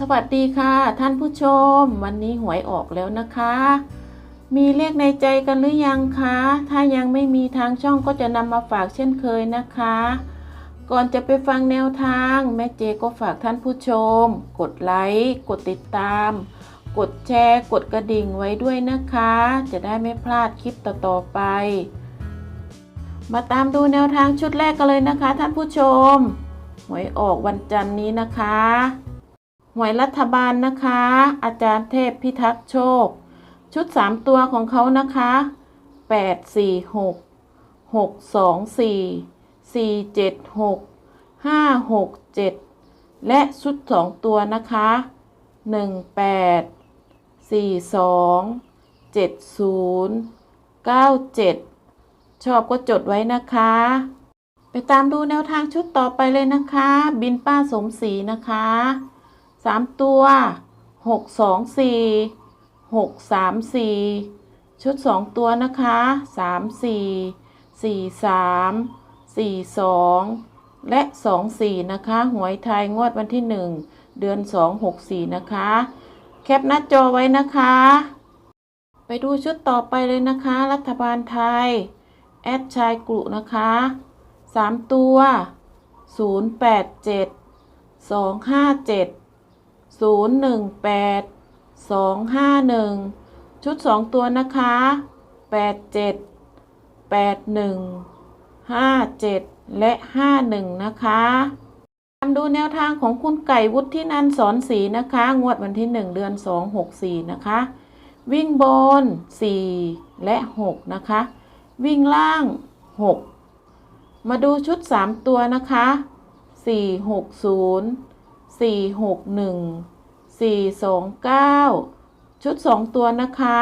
สวัสดีค่ะ ท่านผู้ชม วันนี้หวยออกแล้วนะคะ มีเลขในใจกันหรือยังคะ ถ้ายังไม่มีทางช่องก็จะนำมาฝากเช่นเคยนะคะ ก่อนจะไปฟังแนวทาง แม่เจก็ฝากท่านผู้ชม กดไลค์กดติดตาม กดแชร์ กดกระดิ่งไว้ด้วยนะคะ จะได้ไม่พลาดคลิปต่อๆไป มาตามดูแนวทางชุดแรกกันเลยนะคะ ท่านผู้ชมหวยออกวันจันทร์นี้นะคะ หวยรัฐบาลนะคะ อาจารย์เทพพิทักษ์โชค ชุด 3 ตัวของเขานะคะ 8 4 6 6 2 4 4 7 6 5 6 7 และชุด 2 ตัวนะคะ 1 8 4 2 7 0 9 7 ชอบก็จดไว้นะคะ ไปตามดูแนวทางชุดต่อไปเลยนะคะ บินป้าสมศรีนะคะ สามตัวหกสองสี่หกสามสี่ชุดสองตัวนะคะสามสี่สี่สามสี่สองและสองสี่นะคะหวยไทยงวดวันที่หนึ่งเดือนสองหกสี่นะคะ แคปหน้าจอไว้นะคะ ไปดูชุดต่อไปเลยนะคะ รัฐบาลไทย แอดชายกลุ่นะคะสามตัวศูนย์แปดเจ็ดสองห้าเจ็ด ศูนย์หนึ่งแปดสองห้าหนึ่งชุดสองตัวนะคะแปดเจ็ดแปดหนึ่งห้าเจ็ดและห้าหนึ่งนะคะตามดูแนวทางของคุณไก่วุฒินันสอนสีนะคะ งวดวันที่หนึ่งเดือนสองหกสี่นะคะ วิ่งบนสี่และหกนะคะ วิ่งล่าง 6 มาดูชุด 3 ตัวนะคะ 4 6 0 4 6 1 4 2 9 ชุด 2 ตัวนะคะ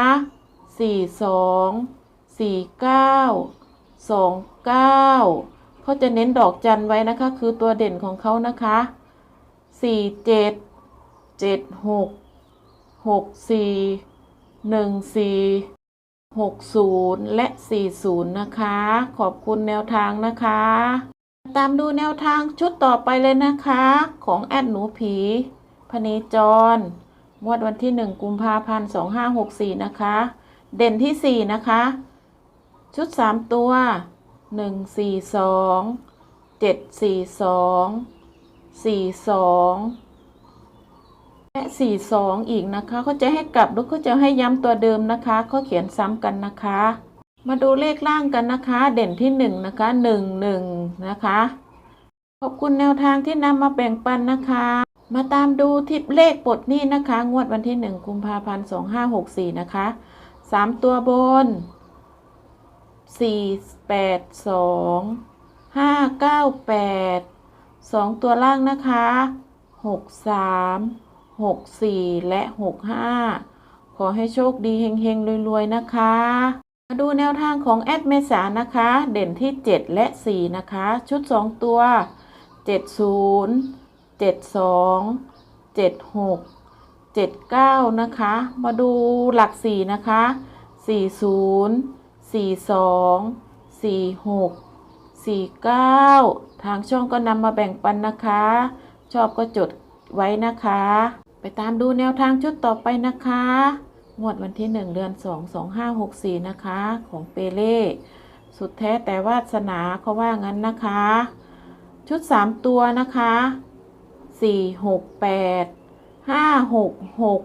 4 2 4 9 2 9 เขาจะเน้นดอกจันไว้นะคะ คือตัวเด่นของเขานะคะ 4 7 7 6 6 4 1 4 60 และ 40 นะคะ ขอบคุณแนวทางนะคะ ตามดูแนวทางชุดต่อไปเลยนะคะ ของแอดหนูผีพเนจรงวดวันที่ 1 กุมภาพันธ์ 2564 นะคะ เด่นที่ 4 นะคะ ชุด 3 ตัว 1 4 2 7 4 2 4 2 และ 42 อีกนะคะ เขาจะให้กลับหรือเขาจะให้ย้ำตัวเดิมนะคะ เขาเขียนซ้ำกันนะคะ มาดูเลขล่างกันนะคะ เด่นที่1นะคะ1 1นะคะ ขอบคุณแนวทางที่นำมาแบ่งปันนะคะ มาตามดูทิปเลขปลดหนี้นะคะ งวดวันที่1กุมภาพันธ์2564นะคะ3ตัวบน4 8 2 5 9 8 2ตัวล่างนะคะ6 3 6 4และ6 5ขอให้โชคดีเฮงๆรวยๆนะคะ มาดูแนวทางของแอดเมษานะคะ เด่นที่ 7 และ 4 นะคะ ชุด 2 ตัว 70 72 76 79 นะคะ มาดูหลัก 4 นะคะ 40 42 46 49 ทางช่องก็นำมาแบ่งปันนะคะ ชอบก็จดไว้นะคะ ไปตามดูแนวทางชุดต่อไปนะคะ งวดวันที่1เดือน2 2564นะคะ ของเปเล่สุดแท้แต่วาสนาเขาว่างั้นนะคะ ชุด3ตัวนะคะ4 6 8 5 6 6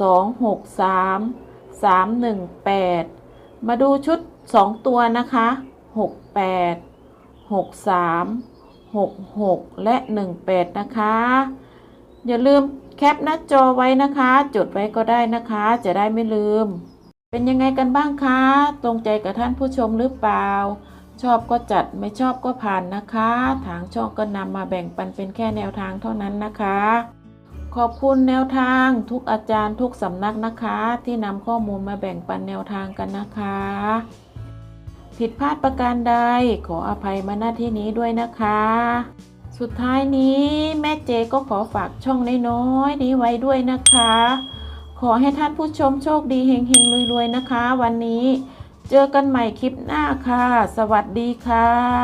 2 6 3 3 1 8มาดูชุด2ตัวนะคะ6 8 6 3 6 6และ1 8นะคะ อย่าลืมแคปหน้าจอไว้นะคะ จดไว้ก็ได้นะคะ จะได้ไม่ลืม เป็นยังไงกันบ้างคะ ตรงใจกับท่านผู้ชมหรือเปล่า ชอบก็จัดไม่ชอบก็ผ่านนะคะ ทางช่องก็นำมาแบ่งปันเป็นแค่แนวทางเท่านั้นนะคะ ขอบคุณแนวทางทุกอาจารย์ทุกสำนักนะคะ ที่นำข้อมูลมาแบ่งปันแนวทางกันนะคะ ผิดพลาดประการใดขออภัยมาณที่นี้ด้วยนะคะ สุดท้ายนี้แม่เจก็ขอฝากช่องน้อยๆนี้ไว้ด้วยนะคะ ขอให้ท่านผู้ชมโชคดีเฮงๆรวยๆนะคะ วันนี้เจอกันใหม่คลิปหน้าค่ะ สวัสดีค่ะ